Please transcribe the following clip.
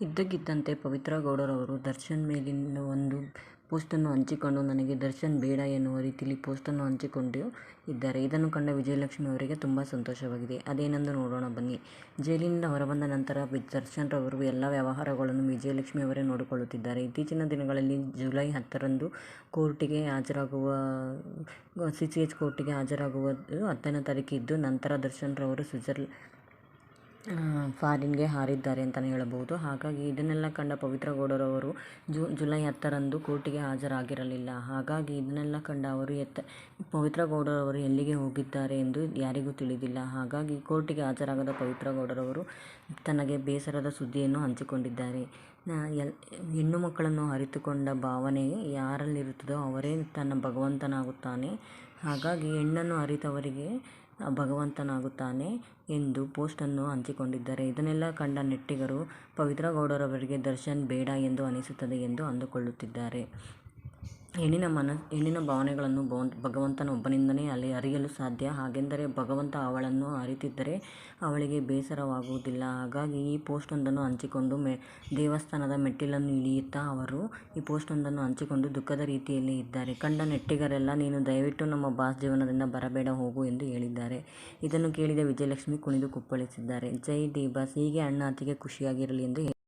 ಇದ್ದಕ್ಕಿದ್ದಂತೆ ಪವಿತ್ರ ಗೌಡರವರು ದರ್ಶನ್ ಮೇಲಿನ ಒಂದು ಪೋಸ್ಟನ್ನು ಹಂಚಿಕೊಂಡು ನನಗೆ ದರ್ಶನ್ ಬೇಡ ಎನ್ನುವ ರೀತಿಯಲ್ಲಿ ಪೋಸ್ಟನ್ನು ಹಂಚಿಕೊಂಡು ಇದ್ದಾರೆ. ಇದನ್ನು ಕಂಡ ವಿಜಯಲಕ್ಷ್ಮಿ ಅವರಿಗೆ ತುಂಬ ಸಂತೋಷವಾಗಿದೆ. ಅದೇನೆಂದು ನೋಡೋಣ, ಬನ್ನಿ. ಜೈಲಿನಿಂದ ಹೊರಬಂದ ನಂತರ ದರ್ಶನ್ ರವರು ಎಲ್ಲ ವ್ಯವಹಾರಗಳನ್ನು ವಿಜಯಲಕ್ಷ್ಮಿ ಅವರೇ ನೋಡಿಕೊಳ್ಳುತ್ತಿದ್ದಾರೆ. ಇತ್ತೀಚಿನ ದಿನಗಳಲ್ಲಿ ಜುಲೈ ಹತ್ತರಂದು ಕೋರ್ಟಿಗೆ ಹಾಜರಾಗುವ ಸಿ ಸಿ ಎಚ್ ಕೋರ್ಟಿಗೆ ಹಾಜರಾಗುವುದು ಹತ್ತನೇ ತಾರೀಕಿದ್ದು ನಂತರ ದರ್ಶನ್ ರವರು ಫಾರಿನ್ಗೆ ಹಾರಿದ್ದಾರೆ ಅಂತಲೇ ಹೇಳಬಹುದು. ಹಾಗಾಗಿ ಇದನ್ನೆಲ್ಲ ಕಂಡ ಪವಿತ್ರ ಗೌಡರವರು ಜೂ, ಜುಲೈ ಹತ್ತರಂದು ಕೋರ್ಟಿಗೆ ಹಾಜರಾಗಿರಲಿಲ್ಲ. ಹಾಗಾಗಿ ಇದನ್ನೆಲ್ಲ ಕಂಡ ಅವರು ಎತ್ತ, ಪವಿತ್ರ ಗೌಡರವರು ಎಲ್ಲಿಗೆ ಹೋಗಿದ್ದಾರೆ ಎಂದು ಯಾರಿಗೂ ತಿಳಿದಿಲ್ಲ. ಹಾಗಾಗಿ ಕೋರ್ಟಿಗೆ ಹಾಜರಾಗದ ಪವಿತ್ರ ಗೌಡರವರು ತನಗೆ ಬೇಸರದ ಸುದ್ದಿಯನ್ನು ಹಂಚಿಕೊಂಡಿದ್ದಾರೆ. ಎಲ್, ಹೆಣ್ಣು ಮಕ್ಕಳನ್ನು ಅರಿತುಕೊಂಡ ಭಾವನೆ ಯಾರಲ್ಲಿರುತ್ತದೋ ಅವರೇ ತನ್ನ ಭಗವಂತನಾಗುತ್ತಾನೆ. ಹಾಗಾಗಿ ಹೆಣ್ಣನ್ನು ಅರಿತವರಿಗೆ ಭಗವಂತನಾಗುತ್ತಾನೆ ಎಂದು ಪೋಸ್ಟನ್ನು ಹಂಚಿಕೊಂಡಿದ್ದಾರೆ. ಇದನ್ನೆಲ್ಲ ಕಂಡ ನೆಟ್ಟಿಗರು ಪವಿತ್ರ ಗೌಡರವರಿಗೆ ದರ್ಶನ್ ಬೇಡ ಎಂದು ಅನಿಸುತ್ತದೆ ಎಂದು ಅಂದುಕೊಳ್ಳುತ್ತಿದ್ದಾರೆ. ಹೆಣ್ಣಿನ ಮನ, ಹೆಣ್ಣಿನ ಭಾವನೆಗಳನ್ನು ಭಗವಂತನ ಭಗವಂತನೊಬ್ಬನಿಂದನೇ ಅಲ್ಲಿ ಅರಿಯಲು ಸಾಧ್ಯ. ಹಾಗೆಂದರೆ ಭಗವಂತ ಅವಳನ್ನು ಅರಿತಿದ್ದರೆ ಅವಳಿಗೆ ಬೇಸರವಾಗುವುದಿಲ್ಲ. ಹಾಗಾಗಿ ಈ ಪೋಸ್ಟೊಂದನ್ನು ಹಂಚಿಕೊಂಡು ಮೆ, ದೇವಸ್ಥಾನದ ಮೆಟ್ಟಿಲನ್ನು ಇಳಿಯುತ್ತಾ ಅವರು ಈ ಪೋಸ್ಟೊಂದನ್ನು ಹಂಚಿಕೊಂಡು ದುಃಖದ ರೀತಿಯಲ್ಲಿ ಇದ್ದಾರೆ. ಕಂಡ ನೆಟ್ಟಿಗರೆಲ್ಲ, ನೀನು ದಯವಿಟ್ಟು ನಮ್ಮ ಬಾಸ್ ಜೀವನದಿಂದ ಬರಬೇಡ, ಹೋಗು ಎಂದು ಹೇಳಿದ್ದಾರೆ. ಇದನ್ನು ಕೇಳಿದ ವಿಜಯಲಕ್ಷ್ಮಿ ಕುಣಿದು ಕುಪ್ಪಳಿಸಿದ್ದಾರೆ. ಜೈ ಡಿ ಬಾಸ್ ಹೀಗೆ ಅಣ್ಣ ಅತ್ತಿಗೆ ಖುಷಿಯಾಗಿರಲಿ ಎಂದು